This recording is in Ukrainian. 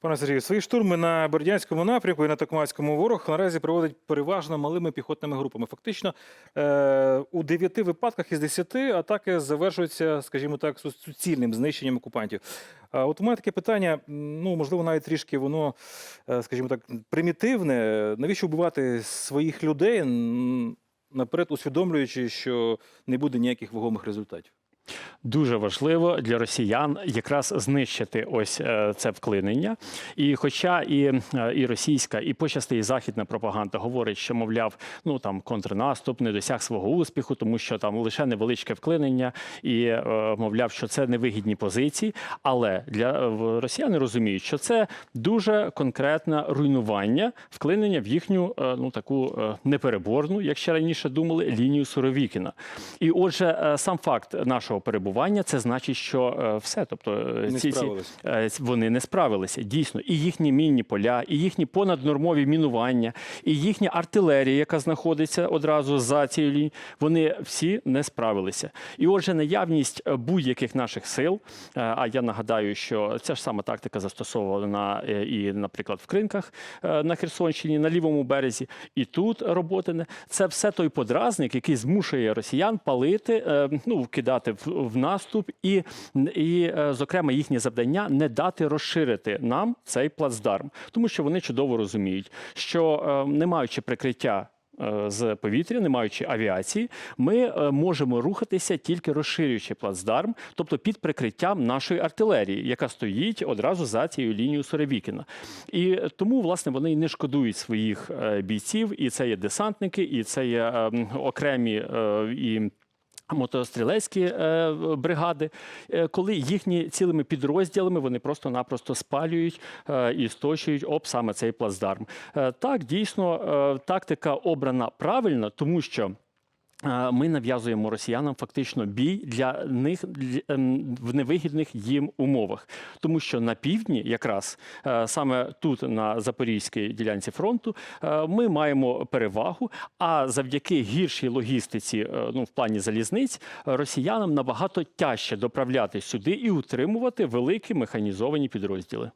Пане Сергію, свої штурми на Бердянському напрямку і на Токмацькому ворог наразі проводить переважно малими піхотними групами. Фактично, е, у дев'яти випадках із десяти атаки завершуються, скажімо так, суцільним знищенням окупантів. От у мене таке питання, ну можливо, навіть трішки воно, е, скажімо так, примітивне. Навіщо вбивати своїх людей, наперед усвідомлюючи, що не буде ніяких вагомих результатів? Дуже важливо для росіян якраз знищити ось е, це вклинення. І хоча і, е, і російська, і почасти і західна пропаганда говорить, що мовляв, ну там контрнаступ не досяг свого успіху, тому що там лише невеличке вклинення, і е, мовляв, що це невигідні позиції. Але для росіяни розуміють, що це дуже конкретне руйнування вклинення в їхню ну таку непереборну, як ще раніше думали, лінію Суровікіна. І отже, сам факт нашого перебування це значить, що е, все, тобто е, Не ці, ці е, вони не справилися. Дійсно, і їхні мінні поля, і їхні понаднормові мінування, і їхня артилерія, яка знаходиться одразу за цією лінією, вони всі не справилися. І отже, наявність будь-яких наших сил. А я нагадаю, що ця ж сама тактика застосована і, наприклад, в Кринках на Херсонщині, на лівому березі, і тут роботине. Це все той подразник, який змушує росіян палити, ну кидати в наступ, і, і е, зокрема їхнє завдання не дати розширити нам цей плацдарм, тому що вони чудово розуміють, що е, не маючи прикриття. е, З повітря, не маючи авіації, ми можемо рухатися тільки розширюючи плацдарм, тобто під прикриттям нашої артилерії, яка стоїть одразу за цією лінією Соревікіна. І тому, власне, вони не шкодують своїх бійців, і це є десантники, і це є е, окремі і. Мотострілецькі е, бригади, е, коли їхні цілими підрозділами вони просто-напросто спалюють е, і сточують об саме цей плацдарм. Так, дійсно, тактика обрана правильно, тому що. Е, Ми нав'язуємо росіянам фактично бій для них ем, в невигідних їм умовах, тому що на півдні, якраз е, саме тут, на запорізькій ділянці фронту, е, ми маємо перевагу. А завдяки гіршій логістиці, ну в плані залізниць, росіянам набагато тяжче доправляти сюди і утримувати великі механізовані підрозділи.